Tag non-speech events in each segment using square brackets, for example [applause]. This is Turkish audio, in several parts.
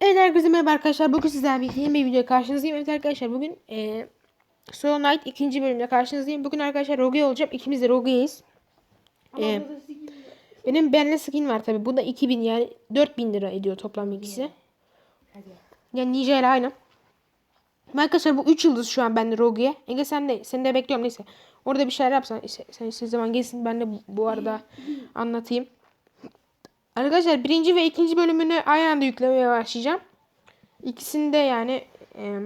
Evet herkese merhaba arkadaşlar. Bugün sizlerle birlikte yeni bir video karşınızdayım. Evet arkadaşlar bugün e, Solo Night ikinci bölümde karşınızdayım. Bugün arkadaşlar Rogue olacağım. İkimiz de Rogue'yiz. E, benim benle skin var tabi. Bu da 2000 yani 4000 lira ediyor toplam ikisi. Yani Ninja ile aynı. Arkadaşlar bu 3 yıldız şu an bende Rogue'ye. Ege sen de seni de bekliyorum neyse. Orada bir şeyler yapsan sen, sen istediğin zaman gelsin ben de bu- bu arada [laughs] anlatayım. Arkadaşlar birinci ve ikinci bölümünü aynı anda yüklemeye başlayacağım. İkisini de yani e,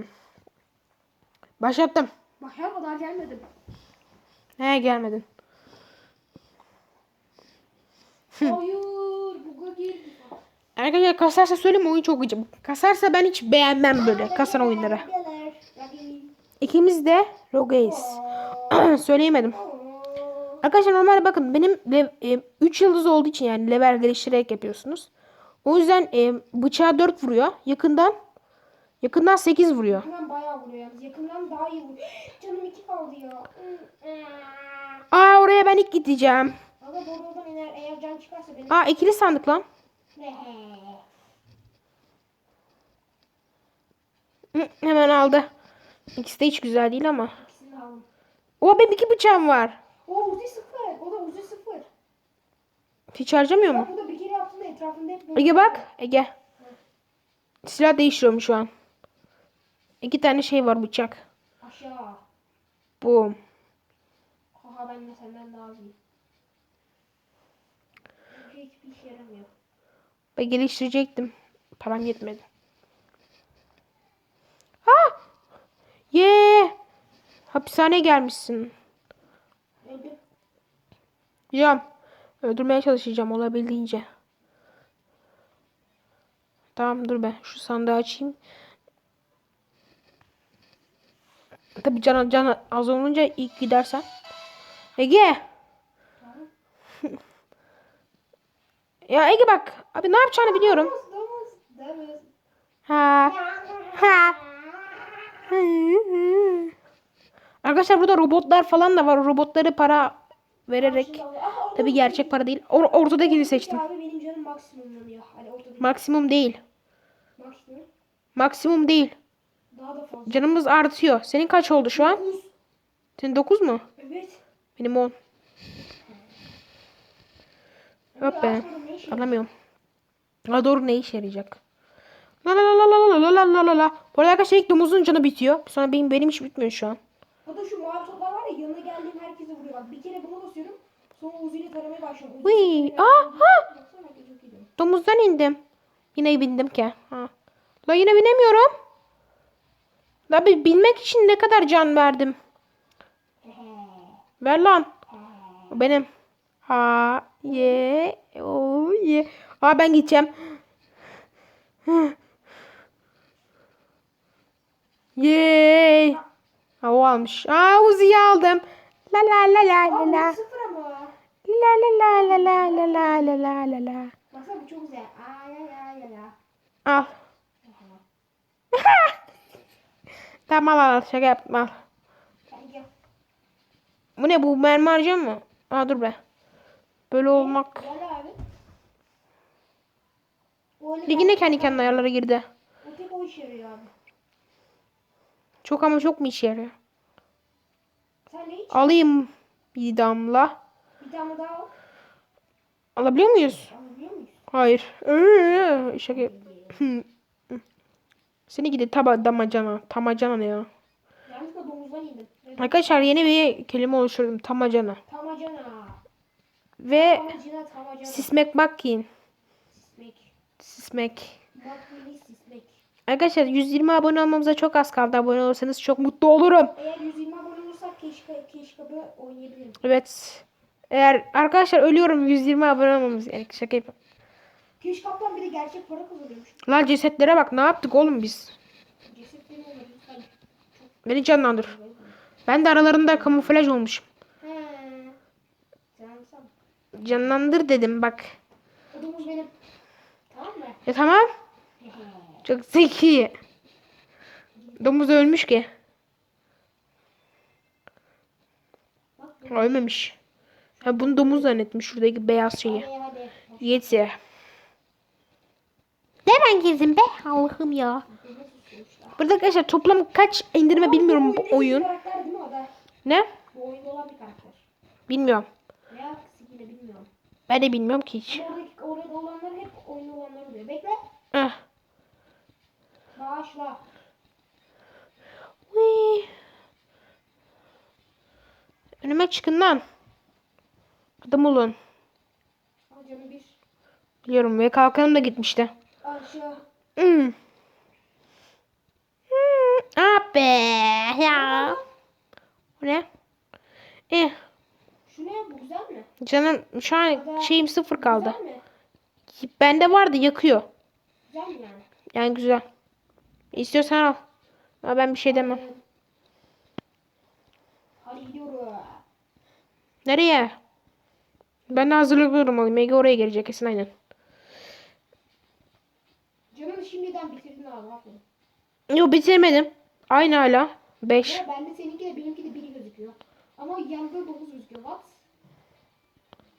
başlattım. Bak ya kadar gelmedim. He gelmedin. Hayır, buga girdi. Arkadaşlar kasarsa söyleyeyim oyun çok gıcık. Kasarsa ben hiç beğenmem böyle kasan oyunları. İkimiz de Rogue'yiz. [clears throat] Söyleyemedim. Arkadaşlar normalde bakın benim 3 yıldız olduğu için yani level geliştirerek yapıyorsunuz. O yüzden e, bıçağı 4 vuruyor. Yakından yakından 8 vuruyor. Yakından bayağı vuruyor. Yakından daha iyi vuruyor. [gasps] Canım iki kaldı ya. Aa oraya ben ilk gideceğim. Ama oradan eğer, eğer can çıkarsa benim... Aa ikili sandık lan. Hı, Hemen aldı. İkisi de hiç güzel değil ama. O benim iki bıçağım var. O Uzi sıfır. O da Uzi sıfır. Hiç harcamıyor mu? Bak bu da bir kere yaptığında etrafında hep böyle... Ege bak. Ege. Silah değiştiriyorum şu an. İki tane şey var bıçak. Aşağı. Boom. Haha ben de senden daha iyiyim. Bence hiçbir işe yaramıyor. Ben geliştirecektim. Param yetmedi. Ha! Ye! Hapishaneye gelmişsin. Biliyorum. Öldürmeye çalışacağım olabildiğince. Tamam dur ben şu sandığı açayım. Tabi can, can az olunca ilk gidersen. Ege. [laughs] ya Ege bak. Abi ne yapacağını biliyorum. Ha. Ha. Arkadaşlar burada robotlar falan da var. Robotları para vererek. Tabi gerçek para değil. Or ortadakini seçtim. Abi benim canım maksimumlanıyor. Hani ortada Maksimum değil. maksimum. Maksimum değil. Daha da fazla. Canımız artıyor. Senin kaç oldu şu an? Dokuz. Senin 9 mu? Evet. Benim 10. Hop be. Alamıyorum. Ha doğru ne işe yarayacak? La la la la la la la la la la. Bu arada arkadaşlar ilk domuzun canı bitiyor. Sonra benim benim hiç bitmiyor şu an. O da şu mavi toplar var ya yanına vuruyor. Bak bir kere buna basıyorum. Sonra Uzi ile taramaya başlıyorum. Uzi Uy, aa, ha! Domuzdan indim. Yine bindim ki. Ha. La yine binemiyorum. La bir binmek için ne kadar can verdim. Ver lan. O benim. Ha ye o ye. Aa ben gideceğim. Yay. Ha o almış. Aa Uzi'yi aldım. La la la la la la. Uzi sıfır ama. La la la la la la la la la la la. Baksana bu çok güzel. Aa ya ya ya ya. Al. tamam al şaka gel. Bu ne bu mermi harcıyor mu? Aa dur be. Böyle olmak. Gel abi. O öyle Ligin de kendi kendine ayarlara girdi. O tek o işe yarıyor abi. Çok ama çok mu işe yarıyor? Sen ne iç? Alayım bir damla. Bir tane daha al. Alabiliyor muyuz? Alabiliyor muyuz? Hayır. Ee, Şaka [clears throat] Seni gidi taba damacana. Tamacana ne ya? Yanlışlıkla domuzdan indim. Evet. Arkadaşlar yeni bir kelime oluşturdum. Tamacana. Tamacana. Ve Tamacana tamacana. sismek bakkin. Sismek. Sismek. Arkadaşlar 120 abone olmamıza çok az kaldı. Abone olursanız çok mutlu olurum. Eğer 120 keşke oynayabilirim. Evet. Eğer arkadaşlar ölüyorum 120 abone olmamız. Yani şaka yapıyorum. Keşkaptan bir de gerçek para kazanıyormuş. Lan cesetlere bak ne yaptık oğlum biz. Cesetleri. Beni canlandır. Ben de aralarında kamuflaj olmuşum. He. Canlandır dedim bak. O domuz benim. Tamam mı? Ya tamam. Çok zeki. Domuz ölmüş ki. Ölmemiş. Ha bunu domuz zannetmiş şuradaki beyaz şeyi. Yeti. Nereden girdin be? Allah'ım ya. Burada arkadaşlar toplam kaç indirme bilmiyorum bu oyun. Ne? Bu oyunda olan bir karakter. Bilmiyorum. Veya skill'i bilmiyorum. Ben de bilmiyorum ki hiç. Oradaki orada olanlar hep oyunda olanlar oluyor. Bekle. Ah. Bağışla. Whee. Önüme çıkın lan. Adam olun. Biliyorum ve kalkanım da gitmişti. Aşağı. Hmm. Hmm. Be ya. Bu ne? Eh. Şu ne? Bu güzel mi? Canım şu an şeyim sıfır kaldı. Güzel mi? Bende vardı yakıyor. Güzel mi yani? Yani güzel. İstiyorsan al. Ama ben bir şey demem. Evet. Hadi gidiyoruz. Nereye? Ben de hazırlıklıyorum alayım. Ege oraya gelecek kesin aynen. Canını şimdiden bitirdin abi. Aferin. Yok bitirmedim. Aynı hala. 5. Ya bende seninki de benimki de biri gözüküyor. Ama yanında 9 gözüküyor. What?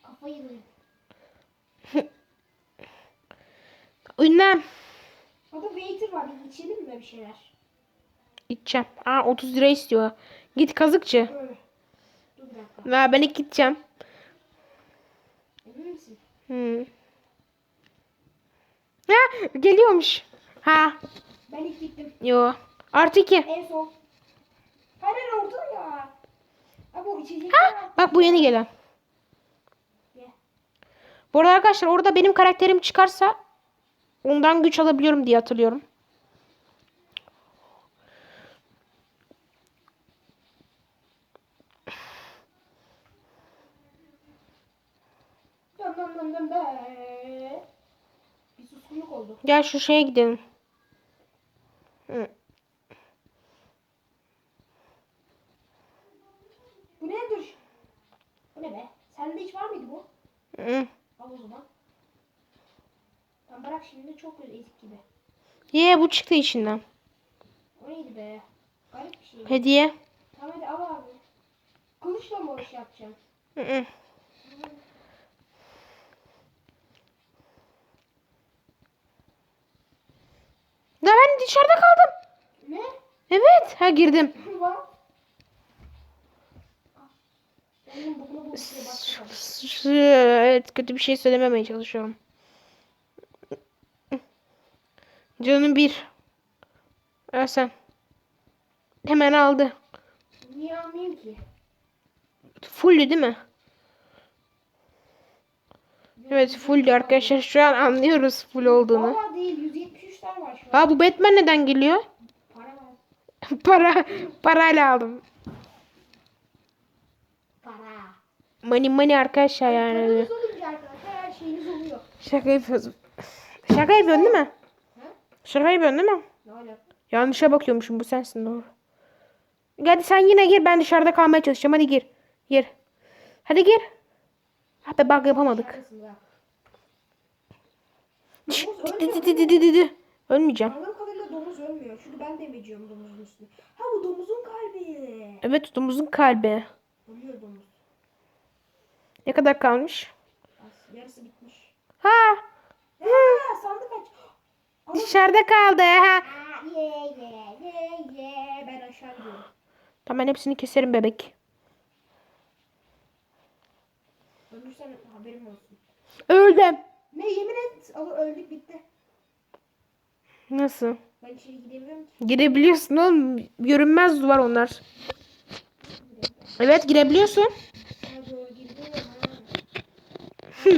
Kafayı yedim. [laughs] Ünlem. Orada waiter var. İçelim mi bir şeyler? Gideceğim. Aa 30 lira istiyor. Git kazıkçı. Öyle. Ha, ben ilk gideceğim. Emin misin? Hmm. Ha geliyormuş. Ha. Ben ilk gittim. Yo. Artı 2. En son. Hayır orada ya. Abi o içecek Ha, bak bu yeni gelen. Ye. Bu arada arkadaşlar orada benim karakterim çıkarsa ondan güç alabiliyorum diye hatırlıyorum. Dön dön dön dön be. Bir suskunluk oldu. Gel şu şeye gidelim. Hı. Bu ne dur? Bu ne be? Sende hiç var mıydı bu? Hı. Al o zaman. Tamam bırak şimdi çok ezik gibi. Ye bu çıktı içinden. O neydi be? Garip bir şey. Hediye. Tamam hadi al abi. Kılıçla mı o iş yapacaksın? Hı hı. Ya ben dışarıda kaldım. Ne? Evet. Ha girdim. [laughs] Evet kötü bir şey söylememeye çalışıyorum. Canım bir. Al sen. Hemen aldı. Niye almayayım ki? Fulldü değil mi? Evet fulldü arkadaşlar. Şu an anlıyoruz full olduğunu. Valla değil 173 tane var şu an. Ha bu Batman neden geliyor? Para var. [laughs] Para. Parayla aldım. Para. Money money arkadaşlar yani. Paranız olunca arkadaşlar her şeyiniz oluyor. Şaka yapıyorsun. Şaka yapıyorsun değil mi? He? Şaka yapıyorsun değil mi? Ne alaka? Yanlışa bakıyormuşum bu sensin doğru. Hadi sen yine gir ben dışarıda kalmaya çalışacağım hadi gir. Gir. Hadi gir. Ah be bak yapamadık. Ha. Şşş, Domuz di- di- di- di- di- di. Ölmeyeceğim. Anladığım kadarıyla domuz ölmüyor. Çünkü ben de emeciyorum domuzun üstüne. Ha bu domuzun kalbi. Evet domuzun kalbi. Ölüyor domuz. Ne kadar kalmış? Yarısı bitmiş. Ha Ha, sandık aç. Ama... dışarıda kaldı. Ha. Ye ye ye ye. Ben aşağı gidiyorum. Tamam ben hepsini keserim bebek. Ölürsen haberim olsun. Öldüm. Ne yemin et. Ama öldük bitti. Nasıl? Ben içeri gidemiyorum ki. Girebiliyorsun oğlum. Görünmez duvar onlar. Evet girebiliyorsun. [laughs]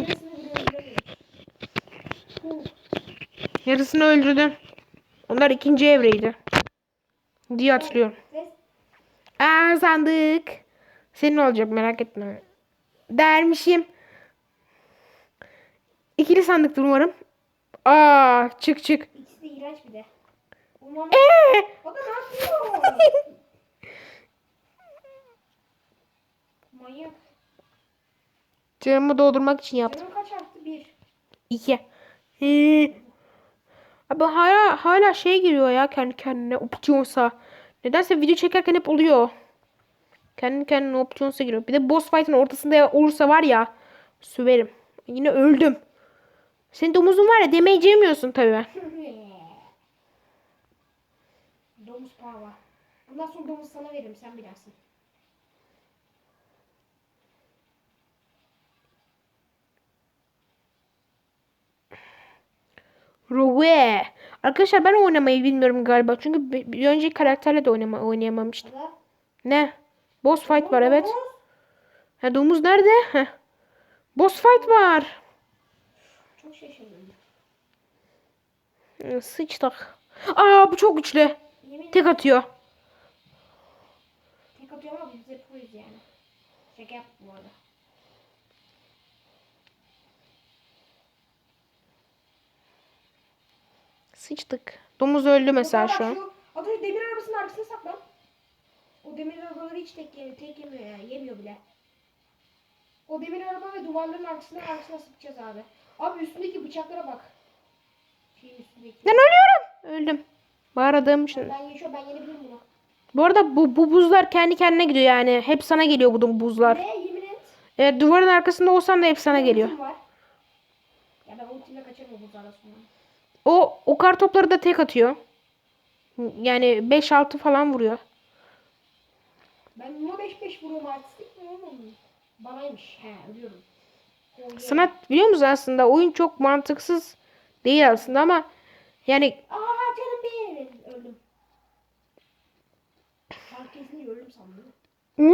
Yarısını öldürdüm. Onlar ikinci evreydi. Diye hatırlıyorum. Aa sandık. Senin olacak merak etme. Dermişim. İkili sandıktır umarım. Aa çık çık. İğrenç bir de. Umarım. Ee, O da ne yapıyor? Manyak. canımı doldurmak için yaptım. Canım kaç arttı? Bir. İki. Ee, Abi hala hala şey giriyor ya kendi kendine opsiyonsa. Nedense video çekerken hep oluyor. Kendi kendine opsiyonsa giriyor. Bir de boss fight'ın ortasında olursa var ya söverim. Yine öldüm. Senin domuzun var ya demeyi yemiyorsun tabii. [laughs] domuz pava. Bundan sonra domuz sana veririm sen bilersin. Rogue. Arkadaşlar ben oynamayı bilmiyorum galiba. Çünkü bir önceki karakterle de oynama, oynayamamıştım. Hadi. Ne? Boss fight var evet. Domuz. Ha domuz nerede? Heh. Boss fight var. Çok şaşırdım. Hı, Sıçtık. Aa bu çok güçlü. Tek atıyor. tek atıyor ama biz proyuz yani. Şaka yaptık bu arada. Sıçtık. Domuz öldü mesela şu an. Şu, az önce demir arabasının arkasına saklan. O demir arabaları hiç tek yemiyor, tek yemiyor yani. Yemiyor bile. O demir araba ve duvarların arkasına arkasına sıkacağız abi. Abi üstündeki bıçaklara bak. Şeyin üstündeki. Ben ölüyorum. Öldüm. Bağırdığım için. Ben geçiyorum ben yenebilirim bunu. Bu arada bu, bu buzlar kendi kendine gidiyor yani. Hep sana geliyor bu buzlar. Ne. Evet duvarın arkasında olsan da hep sana geliyor. Var. Ya ben ultimle kaçarım o buzlardan sonra. O o kar topları da tek atıyor. Yani 5-6 falan vuruyor. Ben buna 5-5 vuruyorum artistik mi? Banaymış. He ölüyorum. Sanat biliyor musun aslında oyun çok mantıksız değil aslında ama yani Aa canım benim. Öldüm. Kesinlikle öldüm sandım.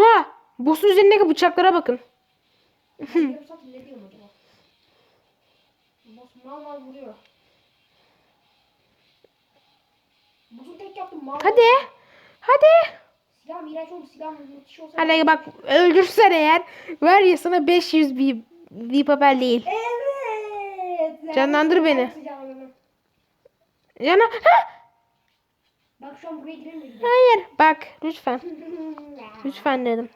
Oha! Boss'un üzerindeki bıçaklara bakın. Ben yarım saat ne diyorum acaba? Boss mal mal vuruyor. Boss'u tek yaptım mal. Hadi. Hadi. Silahım iğrenç oldu. Silahım müthiş olsa. Hadi bak öldürsen eğer var ya sana 500 bir bir papel değil. Evet. Canlandır beni. Canlandır. Yana ha! Bak şu an buraya giremiyorum. Hayır bak lütfen. [laughs] Lütfen dedim.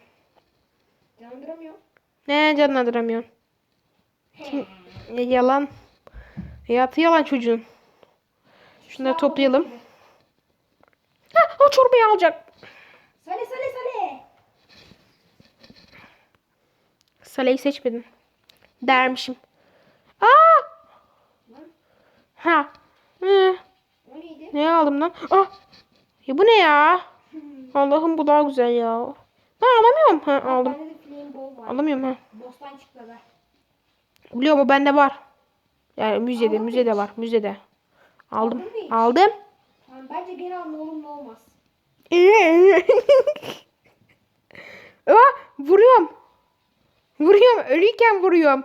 Canlandıramıyorum. Ne canlandıramıyorsun? E, yalan. Hayatı yalan çocuğun. Şunları toplayalım. Ha, o çorbayı alacak. Sale sale sale. Salih'i seçmedim. Dermişim. Aa! Ha. Hı. Ne aldım lan? Ah! Ya bu ne ya? Allah'ım bu daha güzel ya. Ha alamıyorum. Ha aldım. Alamıyorum ha. Boss'tan çıktı be. Biliyorum o bende var. Yani müzede, mı müzede hiç? var, müzede. Aldım. Aldım. Tamam bence gene al ne olur ne olmaz. [laughs] Aa, vuruyorum. Vuruyorum. Ölüyken vuruyorum.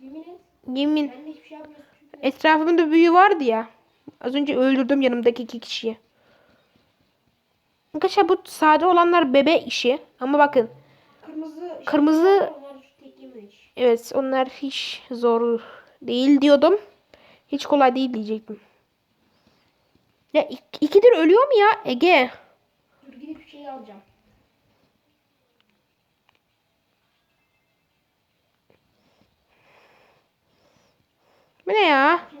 Yemin et. Yemin. Ben de hiçbir şey yapmıyorsun çünkü. Etrafımda büyü vardı ya. Az önce öldürdüm yanımdaki iki kişiyi. Arkadaşlar bu sade olanlar bebe işi. Ama bakın. Kırmızı. şey Kırmızı-. Evet onlar hiç zor değil diyordum. Hiç kolay değil diyecektim. Ya ik- ikidir ölüyor mu ya Ege? Dur gidip bir şey alacağım. Bu ne ya? Hmm.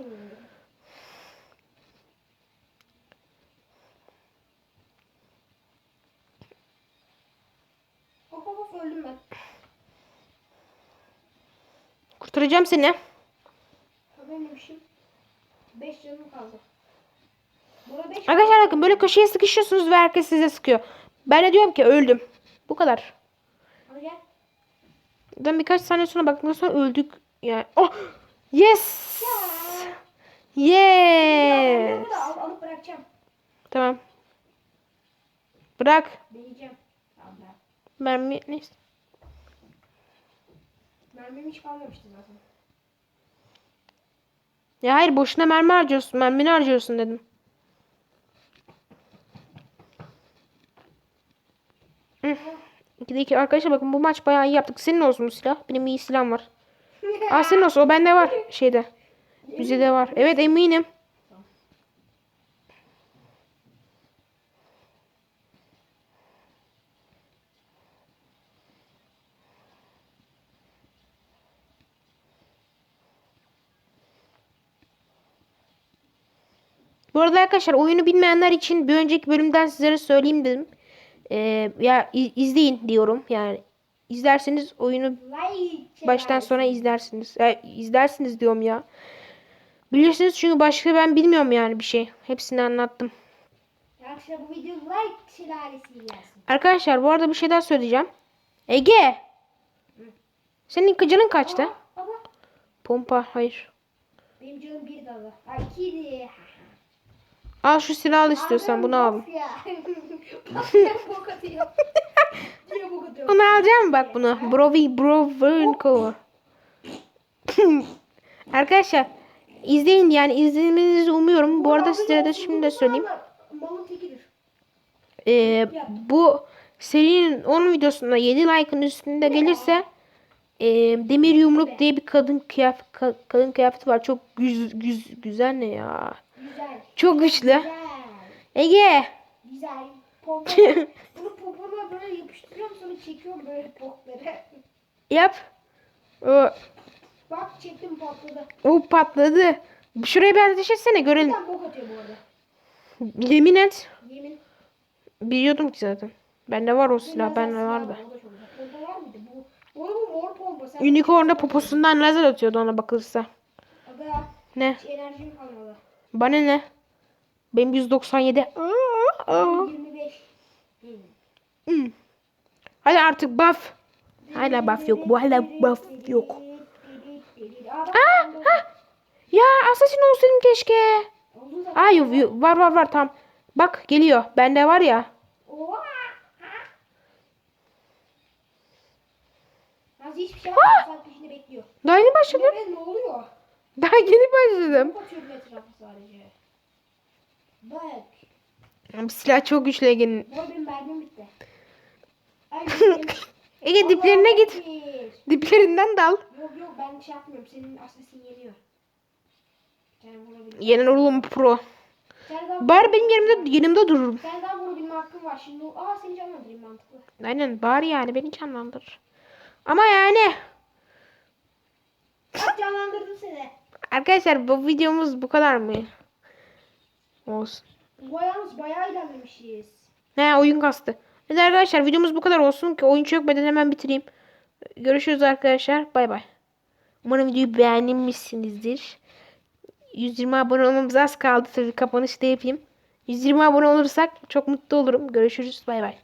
Öldüm ben. Kurtaracağım seni. Ölmemişim. 5 canım kaldı. Buna 5 Arkadaşlar bakın böyle köşeye sıkışıyorsunuz ve herkes size sıkıyor. Ben de diyorum ki öldüm. Bu kadar. Hadi gel. Ben birkaç saniye sonra baktıktan sonra öldük. Yani. Oh! Yes! Ya. Yes! Da al, alıp bırakacağım. Tamam. Bırak. Deneyeceğim. Mermi neyse. Mermim hiç kalmamıştı zaten. Ya hayır boşuna mermi harcıyorsun. Mermini harcıyorsun dedim. İkide iki. Arkadaşlar bakın bu maç bayağı iyi yaptık. Senin olsun bu silah. Benim iyi silahım var. [laughs] Aa senin olsun. O bende var. Şeyde. Müzede var. Evet eminim. Bu arada arkadaşlar oyunu bilmeyenler için bir önceki bölümden sizlere söyleyeyim dedim. Ee, ya izleyin diyorum. Yani izlerseniz oyunu baştan sona izlersiniz. Ya, izlersiniz diyorum ya. Bilirsiniz çünkü başka ben bilmiyorum yani bir şey. Hepsini anlattım. Arkadaşlar bu arada bir şey daha söyleyeceğim. Ege. Senin canın kaçtı? Aa, Baba Pompa hayır. benim canım bir. Ha ikiydi. Al şu silahı istiyorsan bunu al. [laughs] Onu alacağım bak bunu. Brovi Brovenko. [laughs] Arkadaşlar izleyin yani izlemenizi umuyorum. Bu arada size de şimdi de söyleyeyim. Ee, bu serinin 10 videosunda 7 like'ın üstünde gelirse e, Demir Yumruk diye bir kadın kıyafet kadın kıyafeti var. Çok güz, güz, güzel ne ya. Güzel. Çok güçlü. Ege. Güzel. Pompa. [laughs] Bunu popona böyle yapıştırıyorum sonra çekiyorum böyle bokları. Yap. O, Bak çektim patladı. o patladı. Şuraya bir ateş etsene görelim. Tane bok atıyor bu arada. Yemin et. Yemin. Biliyordum ki zaten. Bende var o silah. Bende vardı. Pompa var mıydı? Bu, bu arada bu mor pompa. Sen Unicorn'da poposundan lazer atıyordu ona bakılırsa. Aga Ne? hiç enerjim kalmadı. Bana ne? Benim 197. Aa, aa. 25. Hmm. Hadi artık buff. Hala buff yok. Bu hala buff yok. Aa, ha. Ya assassin olsaydım keşke. Ay var var var tam. Bak geliyor. Bende var ya. Hiçbir şey başladım. Ne, ne oluyor? Daha yeni başladım. Etrafı sadece. Bak. Silah çok güçlü Ege'nin. Arada benim mermim bitti. Ay [laughs] benim. Ege diplerine git. Allah'ım. Diplerinden dal. Yok yok ben şey yapmıyorum. Senin asesin yeniyor. Sen vurabilir. Yenen oğlum pro. Sen daha, Bari benim yerimde yanımda durur. sen daha vurabilme hakkın var. Şimdi aa seni canlandırayım mantıklı. Aynen bari yani beni canlandır. Ama yani Bak canlandırdım seni. Arkadaşlar bu videomuz bu kadar mı? Olsun. Bu yalnız bayağı ilerlemişiz. He oyun kastı. Hadi arkadaşlar videomuz bu kadar olsun ki oyun çok beden hemen bitireyim. Görüşürüz arkadaşlar. Bay bay. Umarım videoyu beğenmişsinizdir. 120 abone olmamız az kaldı. Tabii kapanışı da yapayım. 120 abone olursak çok mutlu olurum. Görüşürüz. Bay bay.